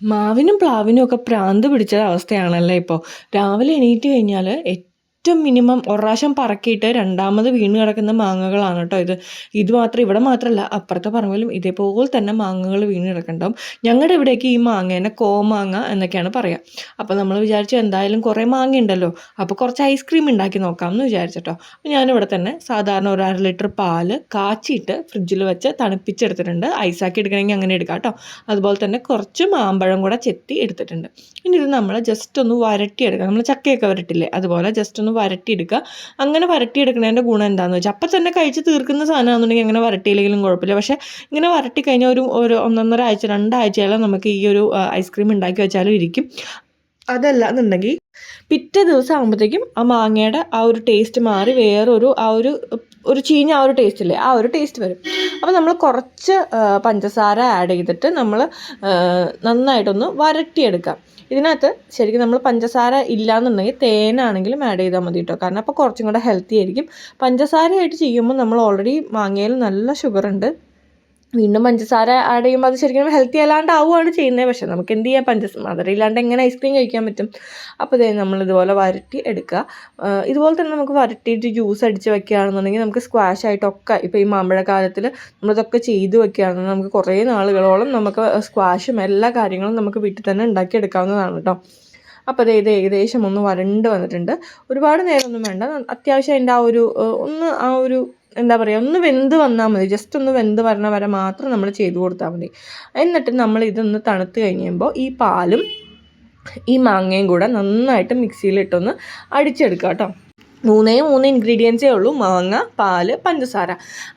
മാവിനും പ്ലാവിനും ഒക്കെ പ്രാന്ത് പിടിച്ച അവസ്ഥയാണല്ലേ ഇപ്പോൾ രാവിലെ എണീറ്റ് കഴിഞ്ഞാൽ ഏറ്റവും മിനിമം ഒരു പ്രാവശ്യം പറക്കിയിട്ട് രണ്ടാമത് വീണ് കിടക്കുന്ന മാങ്ങകളാണ് കേട്ടോ ഇത്. ഇത് മാത്രം ഇവിടെ മാത്രമല്ല അപ്പുറത്തെ പറമ്പിലും ഇതേപോലെ തന്നെ മാങ്ങകൾ വീണ് കിടക്കുന്നുണ്ടാവും. ഞങ്ങളുടെ ഇവിടേക്ക് ഈ മാങ്ങേനെ കോമാങ്ങ എന്നൊക്കെയാണ് പറയുക അപ്പോൾ നമ്മൾ വിചാരിച്ചു എന്തായാലും കുറേ മാങ്ങ ഉണ്ടല്ലോ അപ്പോൾ കുറച്ച് ഐസ്ക്രീം ഉണ്ടാക്കി നോക്കാം എന്ന് വിചാരിച്ചിട്ടോ അപ്പോൾ ഞാനിവിടെ തന്നെ സാധാരണ ഒരു അര ലിറ്റർ പാൽ കാച്ചിയിട്ട് ഫ്രിഡ്ജിൽ വെച്ച് തണുപ്പിച്ചെടുത്തിട്ടുണ്ട്. ഐസാക്കി എടുക്കണമെങ്കിൽ അങ്ങനെ എടുക്കാം കേട്ടോ. അതുപോലെ തന്നെ കുറച്ച് മാമ്പഴം കൂടെ ചെത്തി എടുത്തിട്ടുണ്ട്. ഇനി ഇത് നമ്മൾ ജസ്റ്റ് ഒന്ന് വരട്ടിയെടുക്കാം. നമ്മൾ ചക്കയൊക്കെ വരട്ടില്ലേ? അതുപോലെ ജസ്റ്റ് ഒന്ന് വരട്ടിയെടുക്കുക അങ്ങനെ വരട്ടിയെടുക്കുന്നതിന്റെ ഗുണം എന്താണെന്ന് വെച്ചാൽ അപ്പം തന്നെ കഴിച്ച് തീർക്കുന്ന സാധനമാണെന്നുണ്ടെങ്കിൽ അങ്ങനെ വരട്ടിയില്ലെങ്കിലും കുഴപ്പമില്ല. പക്ഷേ ഇങ്ങനെ വരട്ടി കഴിഞ്ഞാൽ ഒരു ഒരു ഒന്നൊന്നര ആഴ്ച രണ്ടാഴ്ചയോളം നമുക്ക് ഈ ഒരു ഐസ്ക്രീം ഉണ്ടാക്കി വെച്ചാലും ഇരിക്കും. അതല്ല എന്നുണ്ടെങ്കിൽ പിറ്റേ ദിവസം ആകുമ്പോഴത്തേക്കും ആ മാങ്ങയുടെ ആ ഒരു ടേസ്റ്റ് മാറി വേറൊരു ആ ഒരു ഒരു ചീഞ്ഞ ആ ഒരു ടേസ്റ്റ് ഇല്ലേ ആ ഒരു ടേസ്റ്റ് വരും. അപ്പോൾ നമ്മൾ കുറച്ച് പഞ്ചസാര ആഡ് ചെയ്തിട്ട് നമ്മൾ നന്നായിട്ടൊന്ന് വരട്ടിയെടുക്കാം. ഇതിനകത്ത് ശരിക്കും നമ്മൾ പഞ്ചസാര ഇല്ലയെന്നുണ്ടെങ്കിൽ തേനാണെങ്കിലും ആഡ് ചെയ്താൽ മതി കേട്ടോ കാരണം അപ്പോൾ കുറച്ചും കൂടെ ഹെൽത്തി ആയിരിക്കും. പഞ്ചസാരയായിട്ട് ചെയ്യുമ്പോൾ നമ്മൾ ഓൾറെഡി മാങ്ങയിൽ നല്ല ഷുഗർ ഉണ്ട്. വീണ്ടും പഞ്ചസാര ആഡ് ചെയ്യുമ്പോൾ അത് ശരിക്കും ഹെൽത്തി അല്ലാണ്ട് ആവുകയാണ് ചെയ്യുന്നത് പക്ഷേ നമുക്ക് എന്ത് ചെയ്യാം? പഞ്ചസാര മധുരം ഇല്ലാണ്ട് എങ്ങനെ ഐസ്ക്രീം കഴിക്കാൻ പറ്റും? അപ്പോൾ ഇതേ നമ്മൾ ഇതുപോലെ വരട്ടി എടുക്കുക ഇതുപോലെ തന്നെ നമുക്ക് വരട്ടിയിട്ട് ജ്യൂസ് അടിച്ച് വെക്കുകയാണെന്നുണ്ടെങ്കിൽ നമുക്ക് സ്ക്വാഷ് ആയിട്ടൊക്കെ ഇപ്പോൾ ഈ മാമ്പഴക്കാലത്തിൽ നമ്മളിതൊക്കെ ചെയ്ത് വെക്കുകയാണെന്നുണ്ടെങ്കിൽ നമുക്ക് കുറേ നാളുകളോളം നമുക്ക് സ്ക്വാഷും എല്ലാ കാര്യങ്ങളും നമുക്ക് വീട്ടിൽ തന്നെ ഉണ്ടാക്കിയെടുക്കാവുന്നതാണ് കേട്ടോ. അപ്പോൾ അത് ഇത് ഏകദേശം ഒന്ന് വരണ്ട് വന്നിട്ടുണ്ട്. ഒരുപാട് നേരമൊന്നും വേണ്ട. അത്യാവശ്യം അതിന്റെ ആ ഒരു ഒന്ന് ആ ഒരു എന്താ പറയുക ഒന്ന് വെന്ത് വന്നാൽ മതി. ജസ്റ്റ് ഒന്ന് വെന്ത് വരണ വരെ മാത്രം നമ്മൾ ചെയ്ത് കൊടുത്താൽ മതി. എന്നിട്ട് നമ്മൾ ഇതൊന്ന് തണുത്ത് കഴിയുമ്പോൾ ഈ പാലും ഈ മാങ്ങയും കൂടെ നന്നായിട്ട് മിക്സിയിലിട്ടൊന്ന് അടിച്ചെടുക്കുക കേട്ടോ മൂന്നേ മൂന്ന് ഇൻഗ്രീഡിയൻസേ ഉള്ളൂ. മാങ്ങ പാൽ പഞ്ചസാര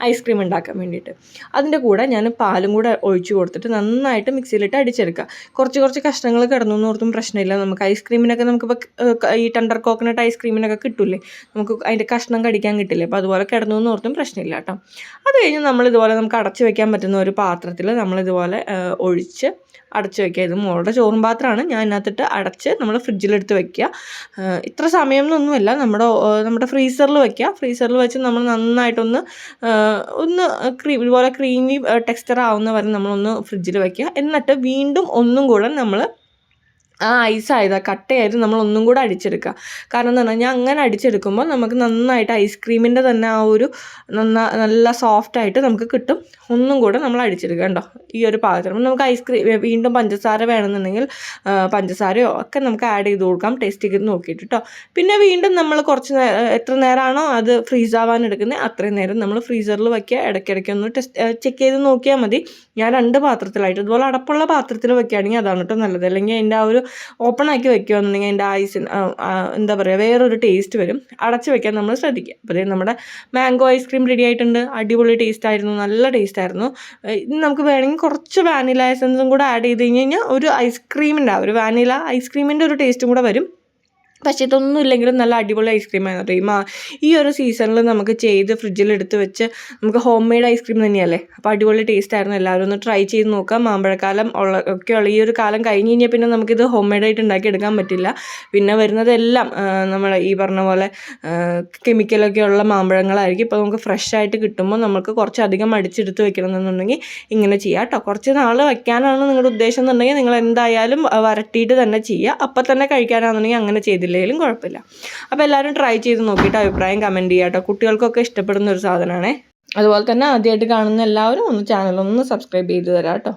ഐസ്ക്രീം ഉണ്ടാക്കാൻ വേണ്ടിയിട്ട്. അതിന്റെ കൂടെ ഞാൻ പാലും കൂടെ ഒഴിച്ചു കൊടുത്തിട്ട് നന്നായിട്ട് മിക്സിയിലിട്ട് അടിച്ചെടുക്കുക. കുറച്ച് കുറച്ച് കഷ്ണങ്ങൾ കിടന്നു എന്ന് ഓർത്തും പ്രശ്നമില്ല. നമുക്ക് ഐസ്ക്രീമിനൊക്കെ നമുക്കിപ്പോൾ ഈ ടണ്ടർ കോക്കനട്ട് ഐസ്ക്രീമിനൊക്കെ കിട്ടില്ലേ നമുക്ക് അതിന്റെ കഷ്ണം കടിക്കാൻ കിട്ടില്ലേ? അപ്പോൾ അതുപോലെ കിടന്നു എന്ന് ഓർത്തും പ്രശ്നമില്ല കേട്ടോ. അത് കഴിഞ്ഞ് നമ്മളിതുപോലെ നമുക്ക് അടച്ചു വെക്കാൻ പറ്റുന്ന ഒരു പാത്രത്തിൽ നമ്മളിതുപോലെ ഒഴിച്ച് അടച്ചു വെക്കുക. ഇത് മോളുടെ ചോറും പാത്രമാണ്. ഞാൻ അതിനകത്തിട്ട് അടച്ച് നമ്മൾ ഫ്രിഡ്ജിലെടുത്ത് വെക്കുക. ഇത്ര സമയം എന്നൊന്നുമല്ല നമ്മുടെ നമ്മുടെ ഫ്രീസറിൽ വയ്ക്കുക ഫ്രീസറിൽ വെച്ച് നമ്മൾ നന്നായിട്ടൊന്ന് ഒന്ന് ക്രീം ഇതുപോലെ ക്രീമി ടെക്സ്ചർ ആവുന്ന വരെ നമ്മളൊന്ന് ഫ്രിഡ്ജിൽ വയ്ക്കുക എന്നിട്ട് വീണ്ടും ഒന്നും കൂടെ നമ്മൾ ആ ഐസായത് കട്ടയായത് നമ്മൾ ഒന്നും കൂടെ അടിച്ചെടുക്കുക കാരണം എന്താ പറഞ്ഞാൽ അങ്ങനെ അടിച്ചെടുക്കുമ്പോൾ നമുക്ക് നന്നായിട്ട് ഐസ്ക്രീമിന്റെ തന്നെ ആ ഒരു നന്ന നല്ല സോഫ്റ്റായിട്ട് നമുക്ക് കിട്ടും. ഒന്നും കൂടെ നമ്മൾ അടിച്ചെടുക്കുക കേട്ടോ ഈ ഒരു പാകത്തിന് നമുക്ക് ഐസ്ക്രീം വീണ്ടും പഞ്ചസാര വേണമെന്നുണ്ടെങ്കിൽ പഞ്ചസാരയോ ഒക്കെ നമുക്ക് ആഡ് ചെയ്ത് കൊടുക്കാം. ടേസ്റ്റ് ചെയ്ത് നോക്കിയിട്ട് കേട്ടോ പിന്നെ വീണ്ടും നമ്മൾ കുറച്ച് എത്ര നേരമാണോ അത് ഫ്രീസ് ആവാൻ എടുക്കുന്നത് അത്രയും നേരം നമ്മൾ ഫ്രീസറിൽ വയ്ക്കുക ഇടയ്ക്കിടയ്ക്ക് ഒന്ന് ടെസ്റ്റ് ചെക്ക് ചെയ്ത് നോക്കിയാൽ മതി. ഞാൻ രണ്ട് പാത്രത്തിലായിട്ട് അതുപോലെ അടപ്പുള്ള പാത്രത്തിൽ വയ്ക്കുകയാണെങ്കിൽ അതാണ് കേട്ടോ നല്ലത്. അല്ലെങ്കിൽ അതിന്റെ ആ ഒരു ഓപ്പൺ ആക്കി വെക്കുകയാണെന്നുണ്ടെങ്കിൽ അതിന്റെ ഐസിന് എന്താ പറയുക വേറൊരു ടേസ്റ്റ് വരും. അടച്ച് വെക്കാൻ നമ്മൾ ശ്രദ്ധിക്കുക. അപ്പോൾ നമ്മുടെ മാംഗോ ഐസ്ക്രീം റെഡി ആയിട്ടുണ്ട്. അടിപൊളി ടേസ്റ്റ് ആയിരുന്നു. നല്ല ടേസ്റ്റ് ആയിരുന്നു. നമുക്ക് വേണമെങ്കിൽ കുറച്ച് വാനില എസൻസും കൂടെ ആഡ് ചെയ്ത് കഴിഞ്ഞ് കഴിഞ്ഞാൽ ഒരു ഐസ്ക്രീമിന്റെ ഒരു വാനില ഐസ്ക്രീമിന്റെ ഒരു ടേസ്റ്റും കൂടെ വരും. പക്ഷേ ഇതൊന്നും ഇല്ലെങ്കിലും നല്ല അടിപൊളി ഐസ്ക്രീം ആണ് കേട്ടോ. ഈ മാ ഈ ഒരു സീസണിൽ നമുക്ക് ചെയ്ത് ഫ്രിഡ്ജിൽ എടുത്ത് വെച്ച് നമുക്ക് ഹോം മെയ്ഡ് ഐസ്ക്രീം തന്നെയല്ലേ? അപ്പോൾ അടിപൊളി ടേസ്റ്റ് ആയിരുന്നു. എല്ലാവരും ഒന്ന് ട്രൈ ചെയ്ത് നോക്കാം മാമ്പഴക്കാലം ഉള്ള ഒക്കെയുള്ള ഈ ഒരു കാലം കഴിഞ്ഞ് കഴിഞ്ഞാൽ പിന്നെ നമുക്കിത് ഹോം മെയ്ഡ് ആയിട്ട് ഉണ്ടാക്കി എടുക്കാൻ പറ്റില്ല. പിന്നെ വരുന്നതെല്ലാം നമ്മൾ ഈ പറഞ്ഞ പോലെ കെമിക്കലൊക്കെ ഉള്ള മാമ്പഴങ്ങളായിരിക്കും. ഇപ്പോൾ നമുക്ക് ഫ്രഷ് ആയിട്ട് കിട്ടുമ്പോൾ നമുക്ക് കുറച്ചധികം അടിച്ചെടുത്ത് വെക്കണം എന്നുണ്ടെങ്കിൽ ഇങ്ങനെ ചെയ്യാം കേട്ടോ. കുറച്ച് നാൾ വയ്ക്കാനാണ് നിങ്ങളുടെ ഉദ്ദേശം എന്നുണ്ടെങ്കിൽ നിങ്ങൾ എന്തായാലും വരട്ടിയിട്ട് തന്നെ ചെയ്യുക. അപ്പം തന്നെ കഴിക്കാനാണെന്നുണ്ടെങ്കിൽ അങ്ങനെ ചെയ്തില്ല. ഇല്ലെങ്കിലും കുഴപ്പമില്ല. അപ്പോൾ എല്ലാവരും ട്രൈ ചെയ്ത് നോക്കിയിട്ട് അഭിപ്രായം കമന്റ് ചെയ്യുക കേട്ടോ. കുട്ടികൾക്കൊക്കെ ഇഷ്ടപ്പെടുന്ന ഒരു സാധനമാണേ. അതുപോലെ തന്നെ ആദ്യമായിട്ട് കാണുന്ന എല്ലാവരും ഒന്ന് ചാനൽ ഒന്ന് സബ്സ്ക്രൈബ് ചെയ്ത് തരാം കേട്ടോ.